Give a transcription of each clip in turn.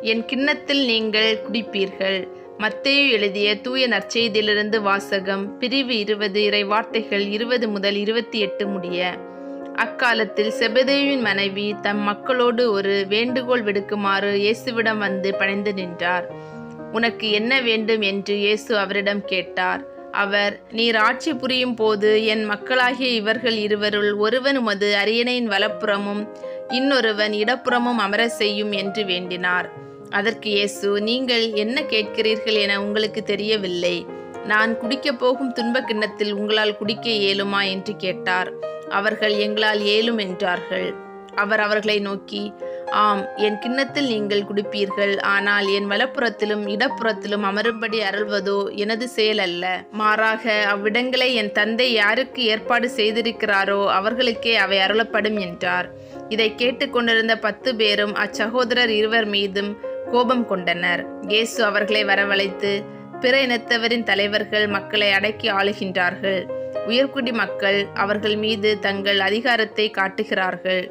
என் கிண்ணத்தில் நீங்கள் குடிப்பீர்கள். மத்தேயு எழுதிய தூய நற்செய்தியிலிருந்து வாசகம் பிரிவு இருபது இறை வார்த்தைகள் இருபது முதல் இருபத்தி எட்டு முடிய. அக்காலத்தில் செபதேவின் மனைவி தம் மக்களோடு ஒரு வேண்டுகோள் விடுக்குமாறு இயேசுவிடம் வந்து பணிந்து நின்றார். உனக்கு என்ன வேண்டும்? என்று இயேசு அவரிடம் கேட்டார். அவர் நீர் ஆட்சி புரியும் போது என் மக்களாகிய இவர்கள் இருவருள் ஒருவன் உமது அரியணையின் வலப்புறமும் இன்னொருவன் இடப்புறமும் அமர செய்யும் என்று வேண்டினார். அதற்கு இயேசு நீங்கள் என்ன கேட்கிறீர்கள் என உங்களுக்கு தெரியவில்லை. நான் குடிக்கப் போகும் துன்பக் கிண்ணத்தில் உங்களால் குடிக்க இயலுமா என்று கேட்டார். அவர்கள் எங்களால் இயலும் என்றார்கள். அவர் அவர்களை நோக்கி ஆம் என் கிண்ணத்தில் நீங்கள் குடிப்பீர்கள். ஆனால் என் வலப்புறத்திலும் இடப்புறத்திலும் அமரும்படி அருள்வதோ எனது செயல் அல்ல. மாறாக அவ்விடங்களை என் தந்தை யாருக்கு ஏற்பாடு செய்திருக்கிறாரோ அவர்களுக்கே அவை அருளப்படும் என்றார். இதை கேட்டுக்கொண்டிருந்த பத்து பேரும் அச்சகோதரர் இருவர் மீதும் கோபம் கொண்டனர். இயேசு அவர்களை வரவழைத்து பிற இனத்தவரின் தலைவர்கள் மக்களை அடக்கி ஆளுகின்றார்கள். உயர்குடி மக்கள் அவர்கள் மீது தங்கள் அதிகாரத்தை காட்டுகிறார்கள்.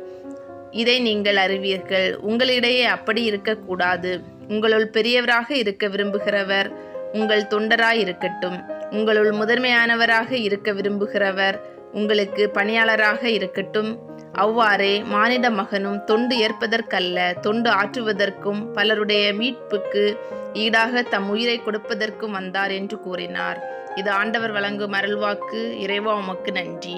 இதை நீங்கள் அறிவீர்கள். உங்களிடையே அப்படி இருக்கக்கூடாது. உங்களுள் பெரியவராக இருக்க விரும்புகிறவர் உங்கள் தொண்டராய் இருக்கட்டும் உங்களுள் முதன்மையானவராக இருக்க விரும்புகிறவர் உங்களுக்கு பணியாளராக இருக்கட்டும். அவ்வாறே மானிட மகனும் தொண்டு ஏற்பதற்கல்ல தொண்டு ஆற்றுவதற்கும் பலருடைய மீட்புக்கு ஈடாக தம் உயிரை கொடுப்பதற்கும் வந்தார் என்று கூறினார். இது ஆண்டவர் வழங்கும் அருள்வாக்கு இறைவா உமக்கு நன்றி.